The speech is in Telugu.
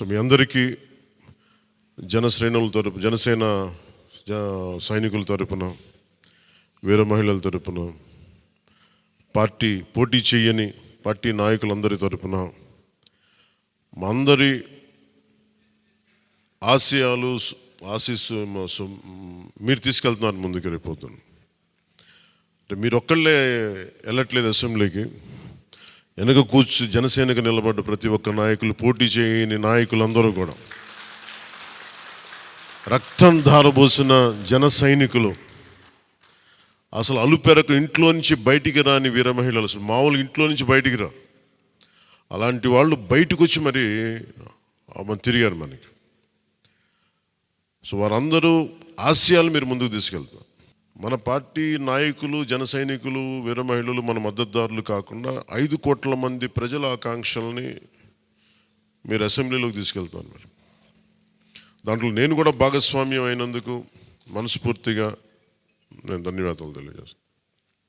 సో మీ అందరికీ జనశ్రేణుల తరపు జనసేన జ- సైనికుల తరపున వీర మహిళల తరపున పార్టీ పోటీ చేయని పార్టీ నాయకులందరి తరపున మా అందరి ఆశయాలు ఆశీస్సు మీరు తీసుకెళ్తున్నారు ముందుకు రేపోతాను అంటే మీరు ఒక్కళ్ళే వెళ్ళట్లేదు అసెంబ్లీకి. వెనక కూర్చు జనసేనకు నిలబడ్డ ప్రతి ఒక్క నాయకులు పోటీ చేయని నాయకులందరూ కూడా. రక్తం ధారబోసిన జన సైనికులు అసలు అలుపెరకు ఇంట్లో నుంచి బయటికి రాని వీర మహిళలు అసలు మామూలు ఇంట్లో నుంచి బయటికి రా. అలాంటి వాళ్ళు బయటకు వచ్చి మరి మన తిరిగారు మనకి. సో వారందరూ ఆశయాలు మీరు ముందుకు తీసుకెళ్తారు. మన పార్టీ నాయకులు జన సైనికులు వీర మహిళలు మన మద్దతుదారులు కాకుండా ఐదు కోట్ల మంది ప్రజల ఆకాంక్షల్ని మీరు అసెంబ్లీలోకి తీసుకెళ్తాను మరి. దాంట్లో నేను కూడా భాగస్వామ్యం అయినందుకు మనస్ఫూర్తిగా నేను ధన్యవాదాలు తెలియజేస్తాను